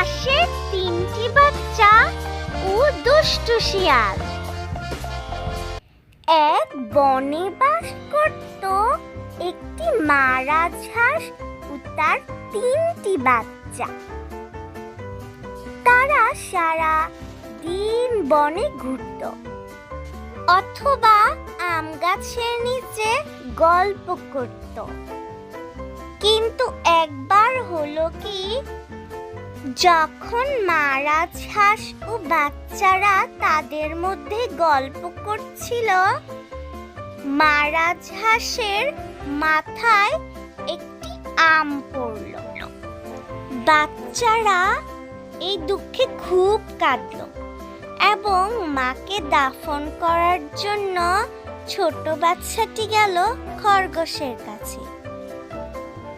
হাঁসের তিনটি বাচ্চা ও দুষ্টু শিয়াল। এক বনে বাস করত, একটি মা রাজহাঁস ও তার তিনটি বাচ্চা। তারা সারা দিন বনে ঘুরত অথবা আম গাছের নিচে গল্প করত। কিন্তু একবার হলো কি যখন মা রাজহাঁস ও বাচ্চারা তাদের মধ্যে গল্প করছিল মা রাজহাঁসের মাথায় একটি আম পড়ল। বাচ্চারা এই দুঃখে খুব কাঁদল এবং মাকে দাফন করার জন্য ছোট বাচ্চাটি গেল খরগোশের কাছে।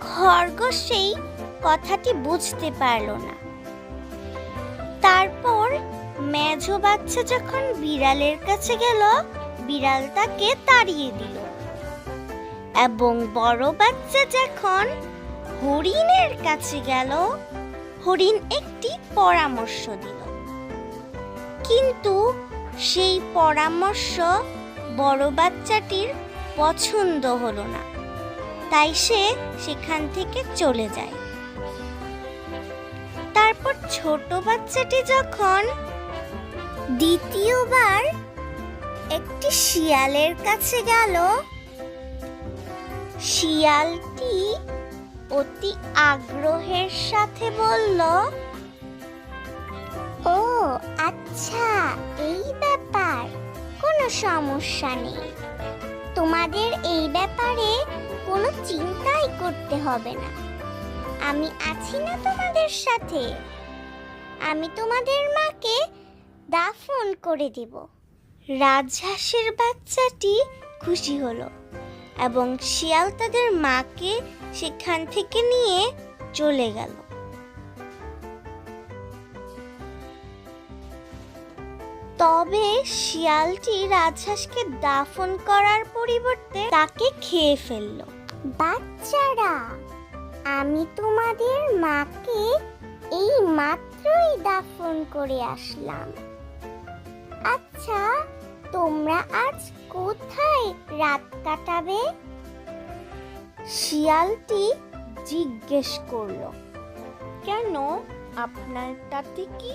খরগোশ সেই কথাটি বুঝতে পারল না। তারপর মেজ বাচ্চা যখন বিড়ালের কাছে গেল, বিড়াল তাকে তাড়িয়ে দিল। এবং বড় বাচ্চা যখন হরিণের কাছে গেল, হরিণ একটি পরামর্শ দিল। কিন্তু সেই পরামর্শ বড় বাচ্চাটির পছন্দ হলো না। তাই সে সেখান থেকে চলে যায়। তারপর ছোট বাচ্চাটি যখন দ্বিতীয়বার একটি শিয়ালের কাছে গেল, শিয়ালটি অতি আগ্রহের সাথে বলল, ও আচ্ছা এই ব্যাপার, কোনো সমস্যা নেই। তোমাদের এই ব্যাপারে কোনো চিন্তাই করতে হবে না। আমি আছি না তোমাদের সাথে। আমি তোমাদের মাকে দাফন করে দেব। রাজহাঁসের বাচ্চাটি খুশি হলো এবং শিয়াল তাদের মাকে সেখান থেকে নিয়ে চলে গেল। তবে শিয়ালটি রাজহাঁসকে দাফন করার পরিবর্তে তাকে খেয়ে ফেলল। বাচ্চারা আমি তোমাদের মাকে এই মাত্রই দাফন করে আসলাম। আচ্ছা তোমরা আজ কোথায় রাত কাটাবে? শিয়ালটি জিজ্ঞেস করল, কেন, আপনার তাতে কি?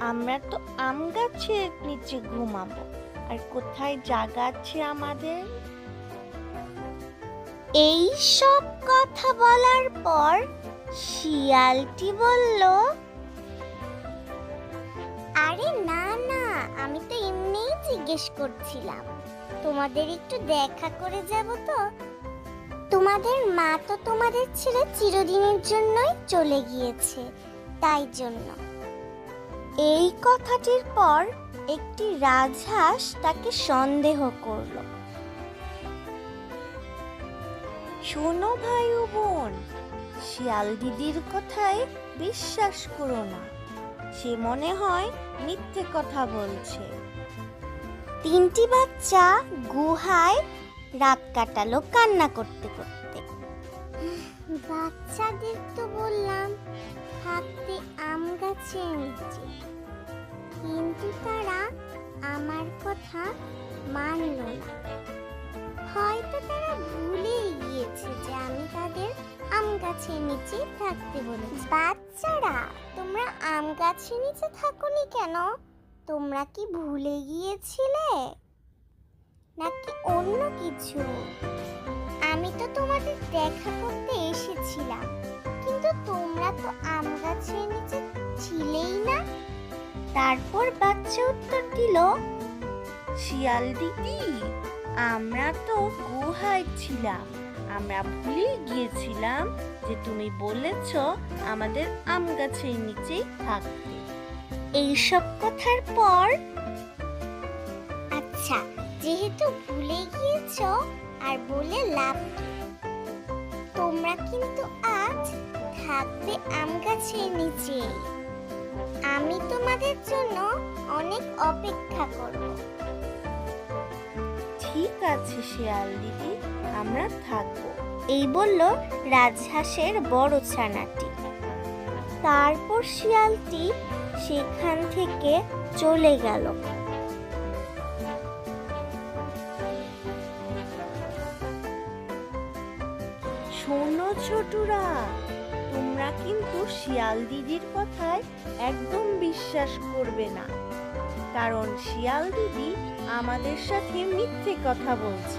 আমরা তো আম গাছের নিচে ঘুমাবো, আর কোথায় জায়গা আছে আমাদের? এই সব কথা বলার পর শিয়ালটি বলল, আরে না না, আমি তো এমনিই জিজ্ঞেস করছিলাম। তোমাদের একটু দেখা করে যাব তো। তোমাদের মা তো তোমাদের ছেলে চিরদিনের জন্যই চলে গিয়েছে, তাই জন্য। এই কথাটির পর একটি রাজহাঁস তাকে সন্দেহ করল। শোনো ভাই ও বোন, শিয়াল দিদির কথায় বিশ্বাস করো না। সে মনে হয় মিথ্যে কথা বলছে। তিনটি বাচ্চা গুহায় রাত কাটালো কান্না করতে করতে। বাচ্চাদের তো বললাম থাকতে আম গাছের নিচে কিন্তু তারা আমার কথা মানল না। হয়তো তারা ভুলেই গিয়েছে যে আমি তাদের আম গাছের নিচে থাকতে বলেছি। বাচ্চারা, তোমরা আম গাছের নিচে থাকোনি কেন? তোমরা কি ভুলে গিয়েছিলে? নাকি অন্য কিছু? আমি তো তোমাদের দেখা করতে এসেছিলাম, কিন্তু তোমরা তো আম গাছের নিচে ছিলেই না? তারপর বাচ্চা উত্তর দিল, শিয়াল দিদি আমরা তো গুহায় ছিলাম। আমরা ভুলে গিয়েছিলাম যে তুমি বলেছ আমাদের আম গাছের নিচেই থাকতে। এইসব কথার পর আচ্ছা যেহেতু ভুলে গিয়েছো আর বলে লাভ তোমরা কিন্তু আজ থাকবে আম গাছের নিচে আমি তোমাদের জন্য অনেক অপেক্ষা করব। আছে শিয়াল দিদি, আমরা থাকব। এই বলল রাজহাঁসের বড় ছানাটি। তারপর শিয়ালটি সেখান থেকে চলে গেল। শোনো ছোটরা, তোমরা কিন্তু শিয়াল দিদির কথায় একদম বিশ্বাস করবে না। কারণ শিয়াল দিদি আমাদের সাথে মিথ্যে কথা বলছে।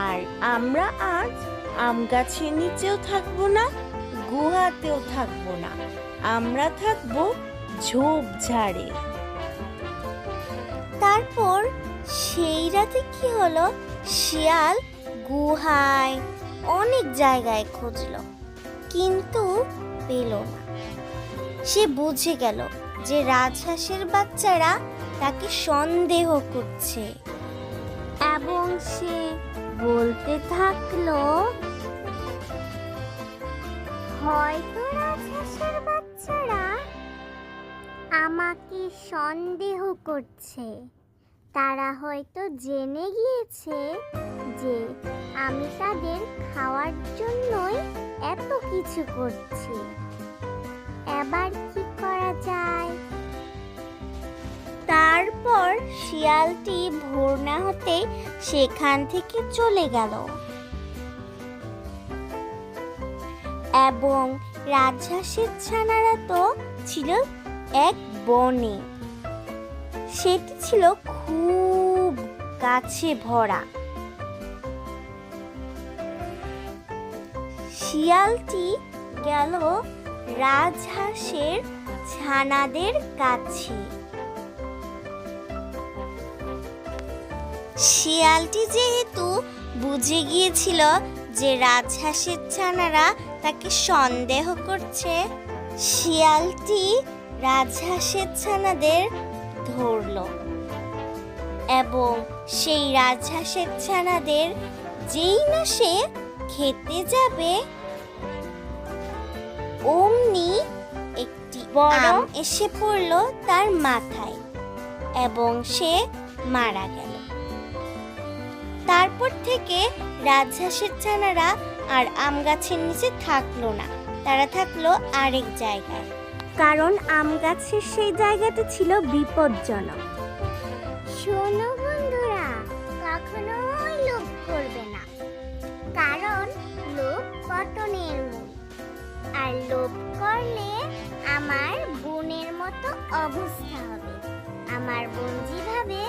আর আমরা আজ আম গাছের নিচেও থাকব না, গুহাতেও থাকব না। আমরা থাকব ঝোপঝাড়ে তারপর সেই রাতে কি হলো? শিয়াল গুহায় অনেক জায়গায় খুঁজলো, কিন্তু পেল না। সে বুঝে গেল যে রাজহাঁসের বাচ্চারা তাকে সন্দেহ করছে। এবং সে বলতে থাকল, হয়তো রাজহাঁসের বাচ্চারা আমাকে সন্দেহ করছে। তারা হয়তো জেনে গিয়েছে যে আমি তাদের খাওয়ার জন্যই এত কিছু করছি। এবার কি করা যায়? তারপর শিয়ালটি ভোর না হতে সেখান থেকে চলে গেল। এবং রাজহাঁসের ছানারা তো ছিল এক বনে। সেটি ছিল খুব গাছে ভরা। শিয়ালটি গেল রাজহাঁসের ছানাদের কাছে। শিয়ালটি যেহেতু বুঝে গিয়েছিল যে রাজহাঁসের ছানারা তাকে সন্দেহ করছে শিয়ালটি রাজহাঁসের ছানাদের ধরল এবং সেই রাজহাঁসের ছানাদের যেই না সে খেতে যাবে অমনি একটি বড় এসে পড়ল তার মাথায় এবং সে মারা গেল। তারপর থেকে রাজহাঁসের ছানারা আর আম গাছের নিচে থাকল না। তারা থাকল আরেক জায়গায়। কারণ আম গাছের সেই জায়গাটা ছিল বিপজ্জনক। শোনো বন্ধুরা কখনোই লোভ করবে না। কারণ লোভ পতনের মূল আর লোভ করলে আমার বোনের মতো অবস্থা হবে। আমার বোন যেভাবে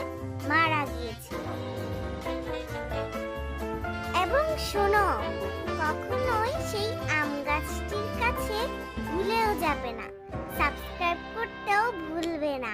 শোনো কখনোই সেই আম গাছটির কাছে ভুলেও যাবে না। সাবস্ক্রাইব করতেও ভুলবে না।